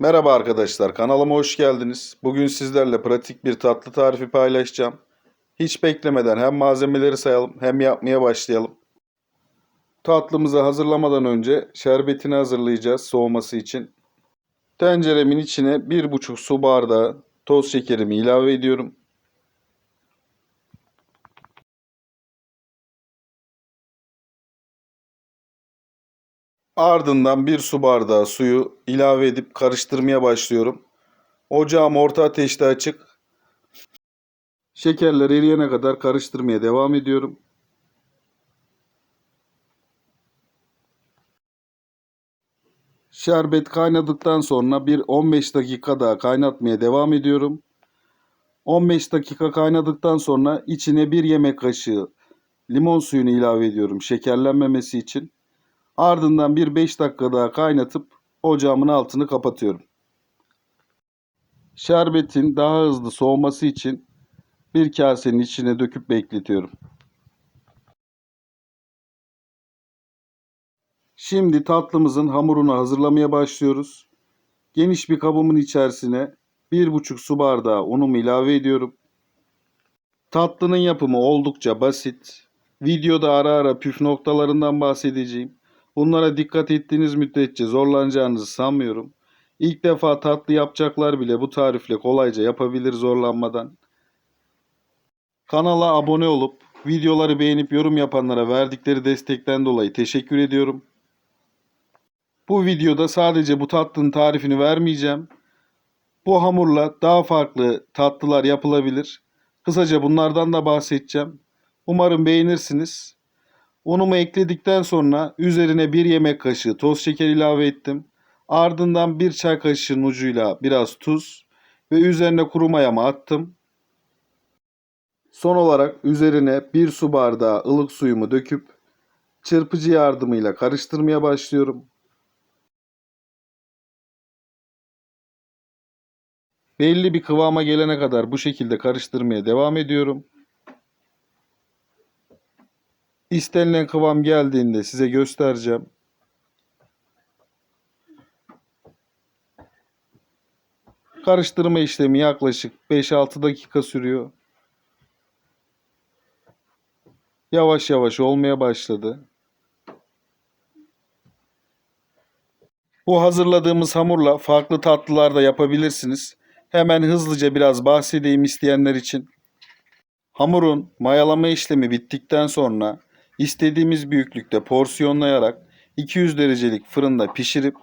Merhaba arkadaşlar, kanalıma hoş geldiniz. Bugün sizlerle pratik bir tatlı tarifi paylaşacağım. Hiç beklemeden hem malzemeleri sayalım hem yapmaya başlayalım. Tatlımızı hazırlamadan önce şerbetini hazırlayacağız soğuması için. Tenceremin içine 1,5 su bardağı toz şekerimi ilave ediyorum. Ardından bir su bardağı suyu ilave edip karıştırmaya başlıyorum. Ocağım orta ateşte açık. Şekerler eriyene kadar karıştırmaya devam ediyorum. Şerbet kaynadıktan sonra bir 15 dakika daha kaynatmaya devam ediyorum. 15 dakika kaynadıktan sonra içine bir yemek kaşığı limon suyunu ilave ediyorum şekerlenmemesi için. Ardından bir 5 dakika daha kaynatıp ocağımın altını kapatıyorum. Şerbetin daha hızlı soğuması için bir kasenin içine döküp bekletiyorum. Şimdi tatlımızın hamurunu hazırlamaya başlıyoruz. Geniş bir kabımın içerisine 1,5 su bardağı unumu ilave ediyorum. Tatlının yapımı oldukça basit. Videoda ara ara püf noktalarından bahsedeceğim. Bunlara dikkat ettiğiniz müddetçe zorlanacağınızı sanmıyorum. İlk defa tatlı yapacaklar bile bu tarifle kolayca yapabilir zorlanmadan. Kanala abone olup videoları beğenip yorum yapanlara verdikleri destekten dolayı teşekkür ediyorum. Bu videoda sadece bu tatlının tarifini vermeyeceğim. Bu hamurla daha farklı tatlılar yapılabilir. Kısaca bunlardan da bahsedeceğim. Umarım beğenirsiniz. Unumu ekledikten sonra üzerine bir yemek kaşığı toz şeker ilave ettim. Ardından bir çay kaşığının ucuyla biraz tuz ve üzerine kuru mayamı attım. Son olarak üzerine bir su bardağı ılık suyumu döküp çırpıcı yardımıyla karıştırmaya başlıyorum. Belli bir kıvama gelene kadar bu şekilde karıştırmaya devam ediyorum. İstenilen kıvam geldiğinde size göstereceğim. Karıştırma işlemi yaklaşık 5-6 dakika sürüyor. Yavaş yavaş olmaya başladı. Bu hazırladığımız hamurla farklı tatlılar da yapabilirsiniz. Hemen hızlıca biraz bahsedeyim isteyenler için. Hamurun mayalama işlemi bittikten sonra istediğimiz büyüklükte porsiyonlayarak 200 derecelik fırında pişirip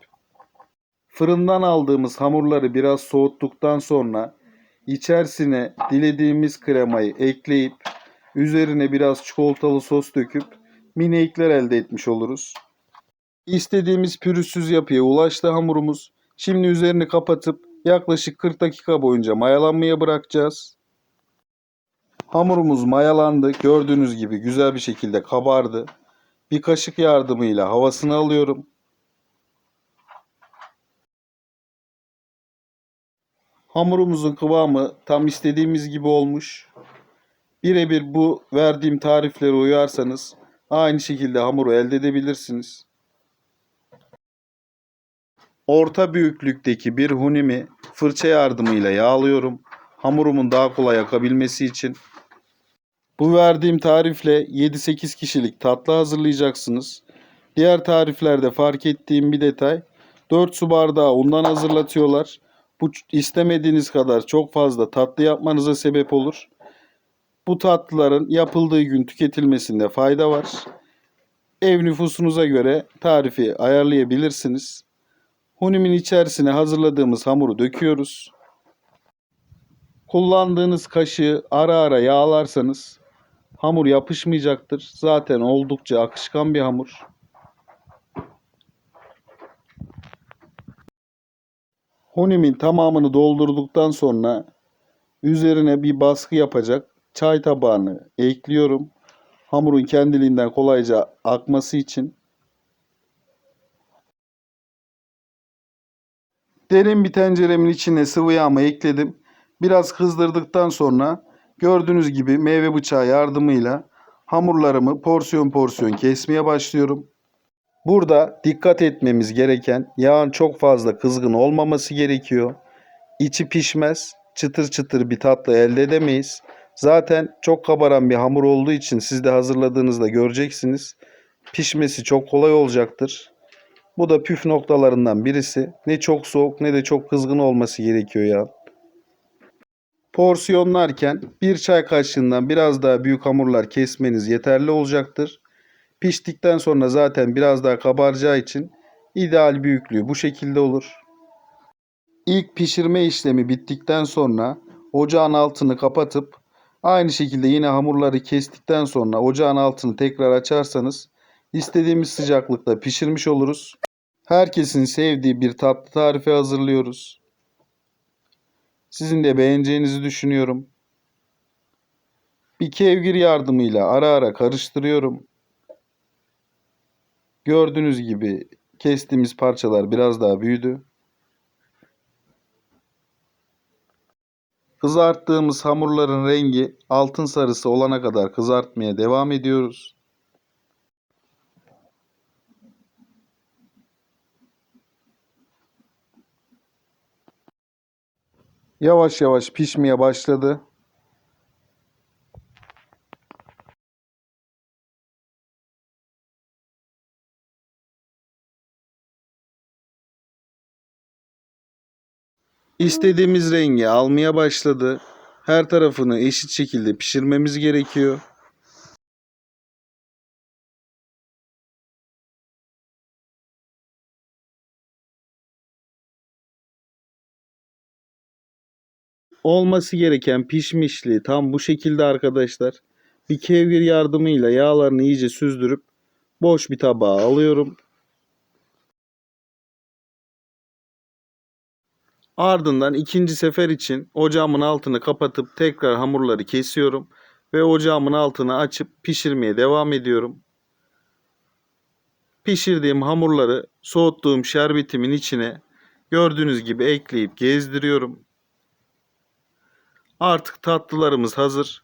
fırından aldığımız hamurları biraz soğuttuktan sonra içerisine dilediğimiz kremayı ekleyip üzerine biraz çikolatalı sos döküp mini ekler elde etmiş oluruz. İstediğimiz pürüzsüz yapıya ulaştı hamurumuz. Şimdi üzerini kapatıp yaklaşık 40 dakika boyunca mayalanmaya bırakacağız. Hamurumuz mayalandı. Gördüğünüz gibi güzel bir şekilde kabardı. Bir kaşık yardımıyla havasını alıyorum. Hamurumuzun kıvamı tam istediğimiz gibi olmuş. Birebir bu verdiğim tariflere uyarsanız aynı şekilde hamuru elde edebilirsiniz. Orta büyüklükteki bir hunimi fırça yardımıyla yağlıyorum. Hamurumun daha kolay akabilmesi için. Bu verdiğim tarifle 7-8 kişilik tatlı hazırlayacaksınız. Diğer tariflerde fark ettiğim bir detay 4 su bardağı undan hazırlatıyorlar. Bu istemediğiniz kadar çok fazla tatlı yapmanıza sebep olur. Bu tatlıların yapıldığı gün tüketilmesinde fayda var. Ev nüfusunuza göre tarifi ayarlayabilirsiniz. Hunimin içerisine hazırladığımız hamuru döküyoruz. Kullandığınız kaşığı ara ara yağlarsanız hamur yapışmayacaktır. Zaten oldukça akışkan bir hamur. Hunimin tamamını doldurduktan sonra üzerine bir baskı yapacak çay tabağını ekliyorum. Hamurun kendiliğinden kolayca akması için. Derin bir tenceremin içine sıvı yağımı ekledim. Biraz kızdırdıktan sonra gördüğünüz gibi meyve bıçağı yardımıyla hamurlarımı porsiyon porsiyon kesmeye başlıyorum. Burada dikkat etmemiz gereken yağın çok fazla kızgın olmaması gerekiyor. İçi pişmez, çıtır çıtır bir tatlı elde edemeyiz. Zaten çok kabaran bir hamur olduğu için siz de hazırladığınızda göreceksiniz. Pişmesi çok kolay olacaktır. Bu da püf noktalarından birisi. Ne çok soğuk ne de çok kızgın olması gerekiyor ya. Porsiyonlarken bir çay kaşığından biraz daha büyük hamurlar kesmeniz yeterli olacaktır. Piştikten sonra zaten biraz daha kabaracağı için ideal büyüklüğü bu şekilde olur. İlk pişirme işlemi bittikten sonra ocağın altını kapatıp aynı şekilde yine hamurları kestikten sonra ocağın altını tekrar açarsanız istediğimiz sıcaklıkta pişirmiş oluruz. Herkesin sevdiği bir tatlı tarifi hazırlıyoruz. Sizin de beğeneceğinizi düşünüyorum. Bir kevgir yardımıyla ara ara karıştırıyorum. Gördüğünüz gibi kestiğimiz parçalar biraz daha büyüdü. Kızarttığımız hamurların rengi altın sarısı olana kadar kızartmaya devam ediyoruz. Yavaş yavaş pişmeye başladı. İstediğimiz rengi almaya başladı. Her tarafını eşit şekilde pişirmemiz gerekiyor. Olması gereken pişmişliği tam bu şekilde arkadaşlar. Bir kevgir yardımıyla yağlarını iyice süzdürüp boş bir tabağa alıyorum. Ardından ikinci sefer için ocağımın altını kapatıp tekrar hamurları kesiyorum ve ocağımın altını açıp pişirmeye devam ediyorum. Pişirdiğim hamurları soğuttuğum şerbetimin içine gördüğünüz gibi ekleyip gezdiriyorum. Artık tatlılarımız hazır.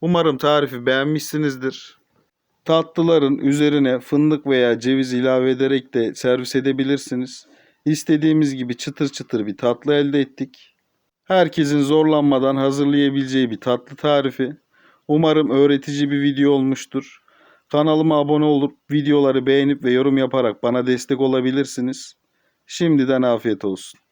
Umarım tarifi beğenmişsinizdir. Tatlıların üzerine fındık veya ceviz ilave ederek de servis edebilirsiniz. İstediğimiz gibi çıtır çıtır bir tatlı elde ettik. Herkesin zorlanmadan hazırlayabileceği bir tatlı tarifi. Umarım öğretici bir video olmuştur. Kanalıma abone olup videoları beğenip ve yorum yaparak bana destek olabilirsiniz. Şimdiden afiyet olsun.